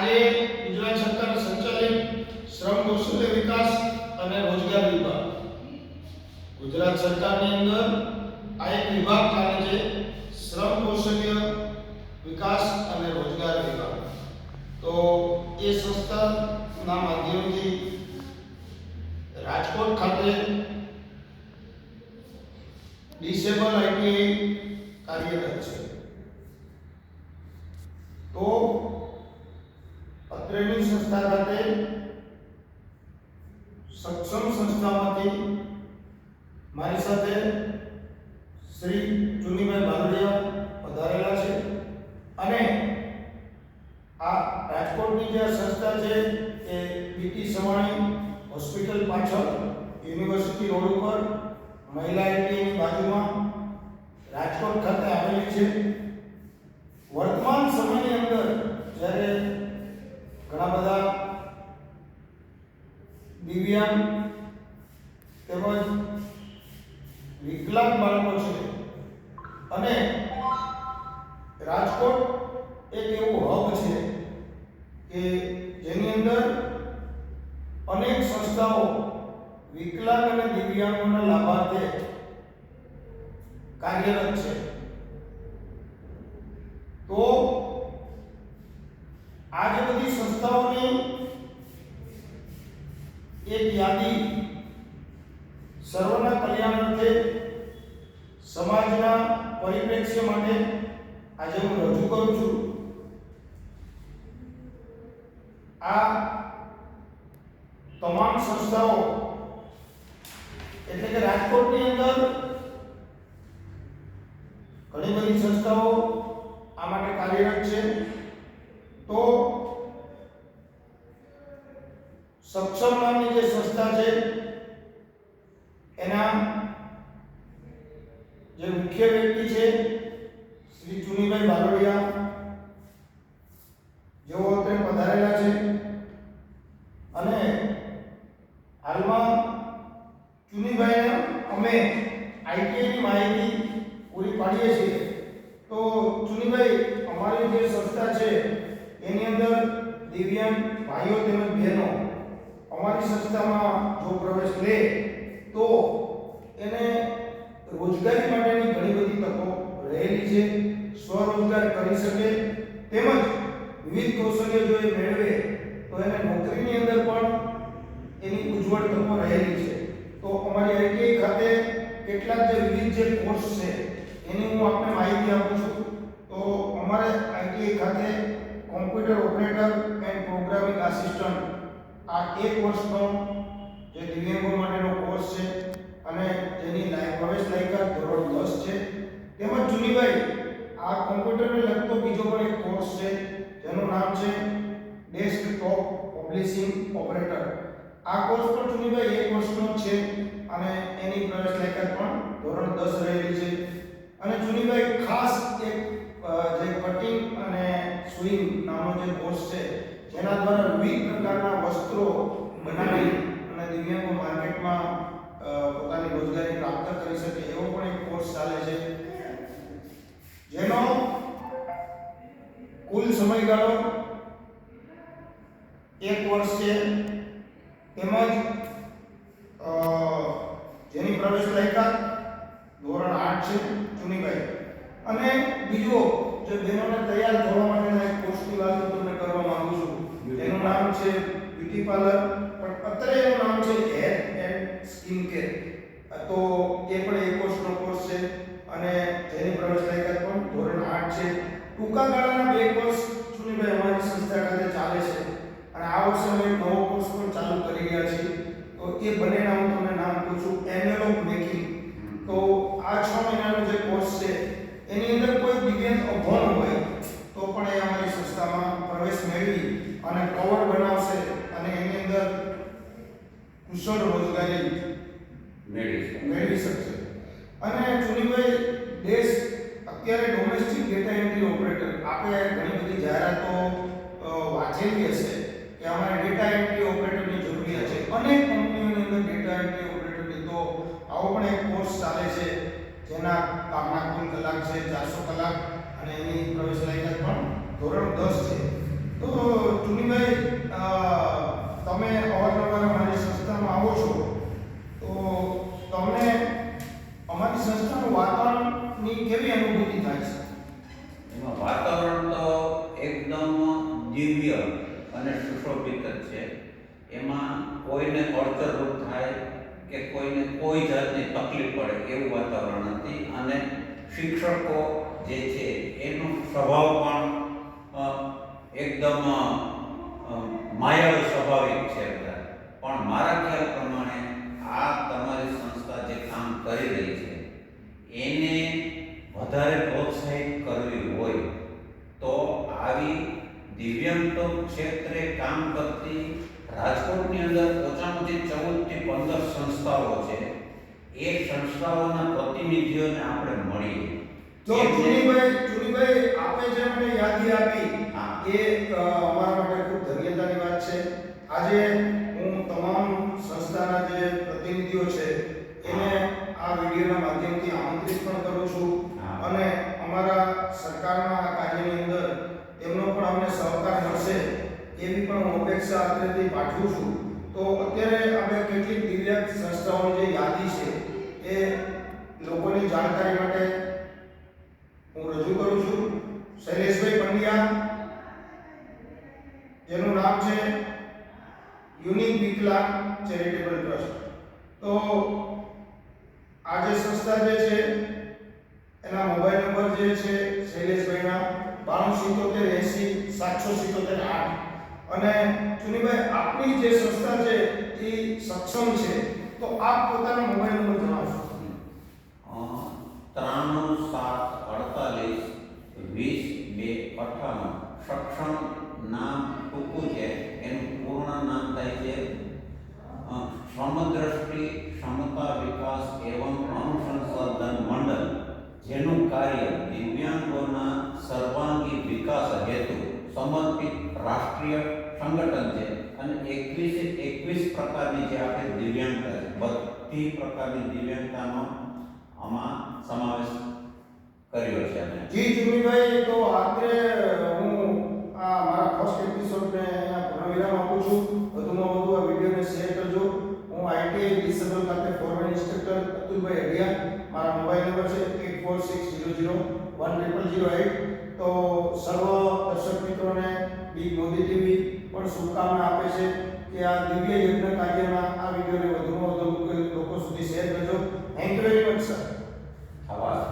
આજે ગુજરાત સરકાર સંચાલિત શ્રમ કૌશલ્ય વિકાસ અને રોજગાર વિભાગ. ગુજરાત સરકારની અંદર આ એક વિભાગ ચાલે છે, શ્રમ કૌશલ્ય વિકાસ અને રોજગાર વિભાગ. તો એ સંસ્થાના માધ્યમથી રાજકોટ ખાતે ડિસેબલ આઈટીઆઈ કાર્યરત છે તો અત્રેની સંસ્થા ખાતે સક્ષમ સંસ્થામાંથી મારી સાથે શ્રી ચુનીભાઈ બાલડિયા પધારેલા છે. અને આ રાજકોટની જે સંસ્થા છે એ પીટી સવાણી હોસ્પિટલ પાછળ, યુનિવર્સિટી રોડ ઉપર મહિલા એટીની બાજુમાં રાજકોટ ખાતે આવેલી છે વર્તમાન સમયની અંદર જ્યારે ઘણા બધા દિવ્યાંગ તેમજ વિકલાંગ બાળકો છે અને રાજકોટ એક એવું હબ છે કે જેની અંદર અનેક સંસ્થાઓ વિકલાંગ અને દિવ્યાંગોના લાભાર્થે કાર્યરત છે. તો આ જે બધી સંસ્થાઓની એક યાદી સર્વના કલ્યાણ અર્થે સમાજના પરિપ્રેક્ષ્ય માટે આજે હું રજૂ કરું છું આ તમામ સંસ્થાઓ, એટલે કે રાજકોટની અંદર ઘણી બધી સંસ્થાઓ આ માટે કાર્યરત છે. તો સક્ષમ નામની જે સંસ્થા છે, એના જે મુખ્ય વ્યક્તિ છે શ્રી ચુનીભાઈ બારોડિયા જેઓ અત્યારે પધારેલા છે અને હાલમાં ચુનીભાઈને અમે આઈટીઆઈની માહિતી પૂરી પાડીએ છીએ તો ચુનીભાઈ અમારી જે સંસ્થા છે. એની અંદર દિવ્યાંગ ભાઈઓ તેમજ બહેનો અમારી સંસ્થામાં જો પ્રવેશ લે, તો એને રોજગારી માટેની ઘણી બધી તકો રહેલી છે. સ્વરોજગાર કરી શકે તેમજ વિવિધ કૌશલ્ય જો એ મેળવે, તો એને નોકરીની અંદર પણ એની ઉજ્જવળ તકો રહેલી છે. તો અમારી આઈટીઆઈ ખાતે કેટલાક જે વિવિધ જે કોર્સ છે, એની હું આપને માહિતી આપું છું. તો અમારે આઈટીઆઈ ખાતે computer operator and programming assistant આ એક વર્ષનો જે દિવ્યાંગો માટેનો કોર્સ છે અને જેની પ્રવેશ લાયકાત ધોરણ દસ છે. તેમજ જુનીભાઈ, આ કોમ્પ્યુટરને લગતો બીજો પણ એક કોર્સ છે, જેનું નામ છે ડેસ્કટોપ પબ્લિશિંગ ઓપરેટર આ કોર્સ પણ જુનીભાઈ એક વર્ષનો છે અને એની પ્રવેશ લાયકાત પણ ધોરણ દસ રહેલી છે. અને જુનીભાઈ ખાસ એક જે કટિંગ સુઈંગ નામનો જે કોર્સ છે, જેના દ્વારા વિવિધ પ્રકારના વસ્ત્રો બનાવી અને દિવ્યાંગો માર્કેટમાં પોતાની રોજગારી પ્રાપ્ત કરી શકે એવો પણ એક કોર્સ ચાલે છે. જેનો કુલ સમયગાળો એક વર્ષ છે. તેમજ જેની પ્રવેશ લાયકાત ધોરણ આઠ છે, ચુનીભાઈ. અને બીજો, જે બહેનોને તૈયાર થવા માટેના એક કોર્સની વાત હું તમને કરવા માંગુ છું એનું નામ છે બ્યુટી પાર્લર પણ અત્યારે એનું નામ છે હેર એન્ડ સ્કિન કેર. તો એ પણ એક કોર્સનો કોર્સ છે અને જેની પ્રવેશ લાયકાત પણ ધોરણ 8 છે. ટૂંકા ગાળાના બે કોર્સ ચુનીભાઈ અમારી સંસ્થા ખાતે ચાલે છે. અને આ વર્ષે અમે નવો કોર્સ પણ ચાલુ કરી રહ્યા છીએ. તો એ બંનેના હું તમને નામ કહું છું એન્વેલોપ મેકિંગ તો આ છ મહિનાનો જે કોર્સ છે એની અંદર કોઈ દિવ્યાંગ અભણ હોય તો પણ એ અમારી સંસ્થામાં પ્રવેશ મેળવી અને કવર બનાવશે અને એની અંદર કુશળ રોજગારી મેળવી શકશે. અને ચુનીભાઈ, દેશ અત્યારે ડોમેસ્ટિક ડેટા એન્ટ્રી ઓપરેટર આપણે ઘણી બધી જાહેરાતો વાંચેલી હશે કે અમારે ડેટા એન્ટ્રી ઓપરેટરની જરૂરિયાત છે. અનેક કંપનીઓની અંદર ડેટા એન્ટ્રી ઓપરેટરની તો આવો પણ એક કોર્સ ચાલે છે. જેના કામના કુલ કલાક છે ચારસો કલાક અને એની પ્રવેશ લાયકાત પણ ધોરણ દસ છે તો ચુનીભાઈ અ, તમે અવારનવાર અમારી સંસ્થામાં આવો છો તો તમને અમારી સંસ્થાનું વાતાવરણની કેવી અનુભૂતિ થાય છે એમાં વાતાવરણ તો એકદમ દિવ્ય અને સુશોભિત જ છે એમાં અડચણરૂપ થાય કે કોઈને કોઈ જાતની તકલીફ પડે એવું વાતાવરણ નથી અને શિક્ષકો જે છે એનો સ્વભાવ પણ એકદમ માયાળુ સ્વાભાવિક છે પણ મારા ખ્યાલ પ્રમાણે આ તમારી સંસ્થા જે કામ કરી રહી છે, એને વધારે પ્રોત્સાહિત કરવી હોય તો આવી દિવ્યાંગ ક્ષેત્રે કામ કરતી રાજકોટની અંદર ઓછામાં ચૌદ ચૌદથી પંદર સંસ્થાઓ છે. એ સંસ્થાઓના પ્રતિનિધિઓને આપણે મળીએ. જો એમને- ચુનીભાઈ ચુનીભાઈ આપે જે મને યાદી આપી. એ અમારા માટે ખૂબ ધન્યતાની વાત છે. આજે હું તમામ સંસ્થાના જે પ્રતિનિધિઓ છે એને આ વિડીયોના માધ્યમથી આમંત્રિત પણ કરું છું અને અમારા સરકારના આ કાર્યની એવી પણ અપેક્ષા અત્રેથી પાઠવું છું. તો અત્યારે આપણે કેટલીક દિવ્યાંગ સંસ્થાઓની જે યાદી છે, એ લોકોની જાણકારી માટે હું રજૂ કરું છું. શૈલેષભાઈ પંડ્યા, જેનું નામ છે યુનિક વિકલાંગ ચેરિટેબલ ટ્રસ્ટ. તો આ જે સંસ્થા જે છે, એના મોબાઈલ નંબર જે છે, શૈલેષભાઈના, બાણું સિત્તોતેર એંસી, સાતસો સિત્તોતેર આઠ. અને ચુનીભાઈ, આપની જે સંસ્થા છે, એ સક્ષમ છે. તો આપ પોતાનો મોબાઈલ નંબર જણાવશો. ત્રાણું સાત અડતાલીસ વીસ બે અઠ્ઠાણું સક્ષમ નામ ટૂંકું છે, એનું પૂર્ણ નામ થાય છે સમદ્રષ્ટિ ક્ષમતા વિકાસ એવં અનુસંસાધન મંડળ, જેનું કાર્ય દિવ્યાંગોના સમર્પિત રાષ્ટ્રીય સંગઠન છે અને એકવીસ એકવીસ પ્રકારની જે આપણે દિવ્યાંગતા છે. બધી પ્રકારની દિવ્યાંગતાનો આમાં સમાવેશ કર્યો છે અમે જી ચુનીભાઈ તો આખરે હું આ મારા ફર્સ્ટ એપિસોડને અહીંયા વિરામ આપું છું. વધુમાં વધુ આ વિડીયોને શેર કરજો. હું આઈટીઆઈ ડિસેબલ ખાતે ફોરમેન ઇન્સ્ટ્રક્ટર અતુલભાઈ અડિયા મારા મોબાઈલ નંબર છે eight four six zero zero one triple zero eight તો સર્વ મિત્રોને બી મોદી ટીવી પણ શુભકામના આપે છે કે આ દિવ્ય યજ્ઞ કાર્યમાં આ વિડીયોને વધુમાં વધુ લોકો સુધી શેર કરજો. Thank you very much sir આવા